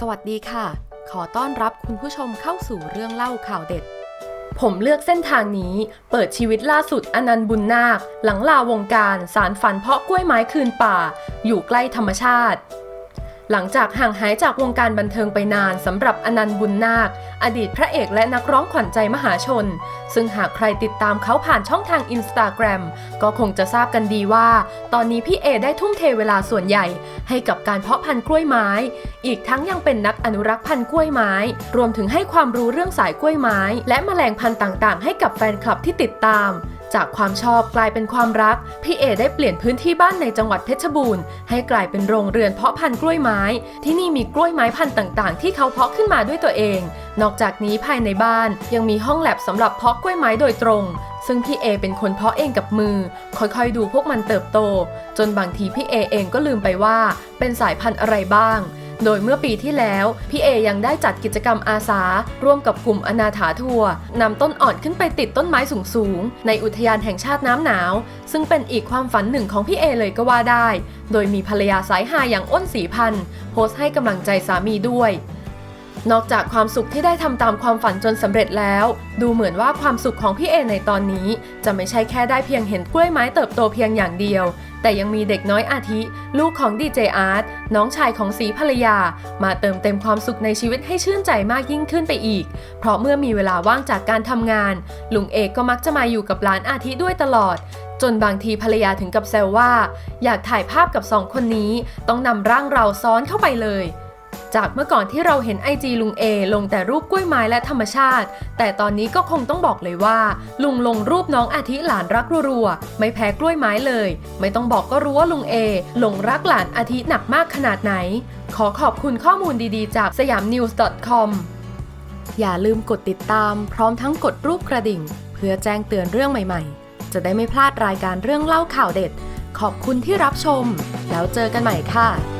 สวัสดีค่ะ ขอต้อนรับคุณผู้ชมเข้าสู่เรื่องเล่าข่าวเด็ด ผมเลือกเส้นทางนี้ เปิดชีวิตล่าสุดอนันต์บุญนาค หลังลาวงการสารฝันเพาะกล้วยไม้คืนป่า อยู่ใกล้ธรรมชาติ หลังจากห่างหายจากวงการบันเทิงไปนานสำหรับอนันต์บุญนาค อดีตพระเอกและนักร้องขวัญใจมหาชน ซึ่งหากใครติดตามเขาผ่านช่องทางอินสตาแกรมก็คงจะทราบกันดีว่า ตอนนี้พี่เอได้ทุ่มเทเวลาส่วนใหญ่ ให้กับการเพาะพันธุ์กล้วยไม้ อีกทั้งยังเป็นนักอนุรักษ์พันธุ์กล้วยไม้ รวมถึงให้ความรู้เรื่องสายกล้วยไม้ และแมลงพันธุ์ต่างๆ ให้กับแฟนคลับที่ติดตาม จากความชอบกลายเป็นความรัก พี่เอได้เปลี่ยนพื้นที่บ้านในจังหวัดเพชรบูรณ์ให้กลายเป็นโรงเรือนเพาะพันธุ์กล้วยไม้ ที่นี่มีกล้วยไม้พันธุ์ต่างๆ ที่เขาเพาะขึ้นมาด้วยตัวเอง นอกจากนี้ภายในบ้านยังมีห้องแลบสำหรับเพาะกล้วยไม้โดยตรง ซึ่งพี่เอเป็นคนเพาะเองกับมือ ค่อยๆ ดูพวกมันเติบโต จนบางทีพี่เอเองก็ลืมไปว่า เป็นสายพันธุ์อะไรบ้าง โดยเมื่อปีที่แล้ว พี่เอยังได้จัดกิจกรรมอาสา ร่วมกับกลุ่มอนาถาทัวร์นำต้นอ่อนขึ้นไปติดต้นไม้สูงๆ ในอุทยานแห่งชาติน้ำหนาว ซึ่งเป็นอีกความฝันหนึ่งของพี่เอเลยก็ว่าได้ โดยมีภรรยาสายหาอย่างอ้นสีพันธ์โพสต์ให้กำลังใจสามีด้วย นอกจากความสุขที่ได้ทำตามความฝันจนสำเร็จแล้ว ดูเหมือนว่าความสุขของพี่เอในตอนนี้ จะไม่ใช่แค่ได้เพียงเห็นกล้วยไม้เติบโตเพียงอย่างเดียว แต่ยังมีเด็กน้อยอาทิ ลูกของดีเจอาร์ตน้องชายของสีภรรยา มาเติมเต็มความสุขในชีวิตให้ชื่นใจมากยิ่งขึ้นไปอีก เพราะเมื่อมีเวลาว่างจากการทำงาน ลุงเอกก็มักจะมาอยู่กับหลานอาทิด้วยตลอดจนบางทีภรรยาถึงกับแซวว่า อยากถ่ายภาพกับสองคนนี้ ต้องนำร่างเราซ้อนเข้าไปเลย จากเมื่อก่อนที่เราเห็นไอจีลุงเอลงแต่รูปกล้วยไม้และธรรมชาติ แต่ตอนนี้ก็คงต้องบอกเลยว่า ลุงลงรูปน้องอาทิหลานรักรัวๆไม่แพ้กล้วยไม้เลย ไม่ต้องบอกก็รู้ว่าลุงเอหลงรักหลานอาทิหนักมากขนาดไหน ขอขอบคุณข้อมูลดีๆ จากสยามนิวส์ .com อย่าลืมกดติดตาม พร้อมทั้งกดรูปกระดิ่ง เพื่อแจ้งเตือนเรื่องใหม่ๆ จะได้ไม่พลาดรายการเรื่องเล่าข่าวเด็ด ขอบคุณที่รับชม แล้วเจอกันใหม่ค่ะ